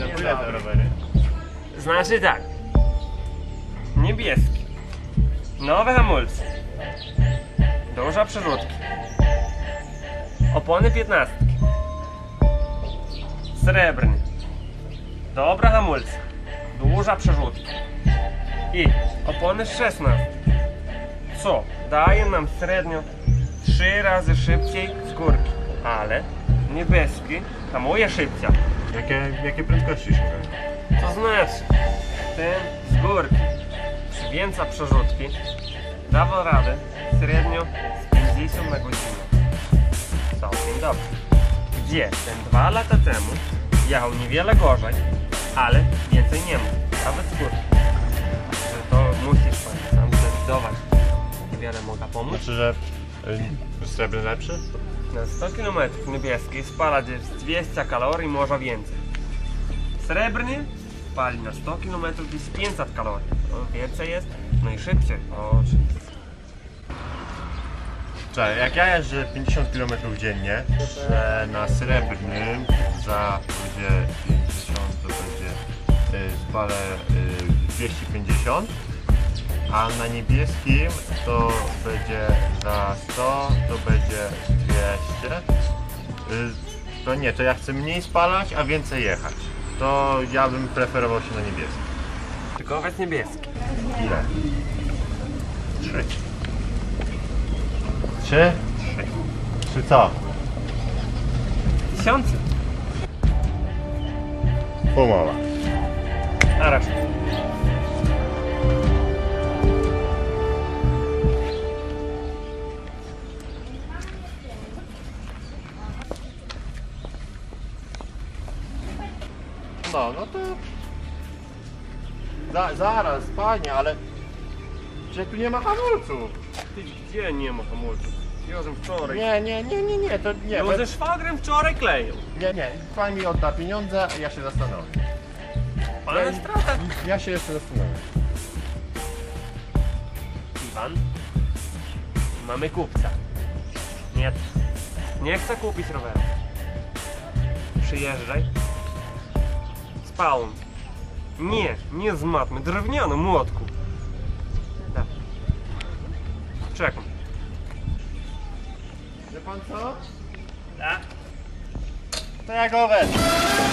Te dobry. rowery? Znaczy tak. Niebieski. Nowe hamulce. Duża przerzutki. Opony 15. Srebrny. Dobra hamulce. Duża przerzutka. I opony 16. Co daje nam średnio 3 razy szybciej z górki. Ale niebieski hamuje szybciej. Jakie, jakie prędkości szukają? To znaczy, ten z górki przy więcej przerzutki dawał radę średnio z 50 na godzinę. Całkiem dobrze. Gdzie ten dwa lata temu jechał niewiele gorzej, ale więcej nie ma. Nawet z górki. Że to musisz pan sam zdecydować. Niewiele mogę pomóc. Znaczy, że y, srebrny lepszy? Na 100 km niebieski spala gdzieś 200 kalorii, może więcej. Srebrny pali na 100 km gdzieś 500 kalorii. Więcej jest, no i szybciej. Oczywiście. Czekaj, jak ja jeżdżę 50 km dziennie, że na srebrnym za będzie 50 to będzie y, spalę y, 250, a na niebieskim to będzie za 100 to będzie 200 to nie, to ja chcę mniej spalać, a więcej jechać. To ja bym preferował się na niebieski. Tylko owiec niebieski. Ile? Trzy. Trzy? Trzy. Trzy co? Tysiące. Pomowa. Na razie. No, no to... Za, zaraz, panie, ale... Że tu nie ma hamulców. Ty gdzie nie ma hamulców? Józef wczoraj. Nie, nie, nie, nie, nie, to nie. No ze szwagrem wczoraj kleił. Nie, nie, pan mi odda pieniądze, a ja się zastanowię. Ale strata. Ja się jeszcze zastanowię. Iwan, mamy kupca. Nie, nie chcę kupić roweru. Przyjeżdżaj. Spawn. Nie, nie z matmy, drewniany młotku. Tak. Czekam. Wie pan co? Tak? To ja go wezmę.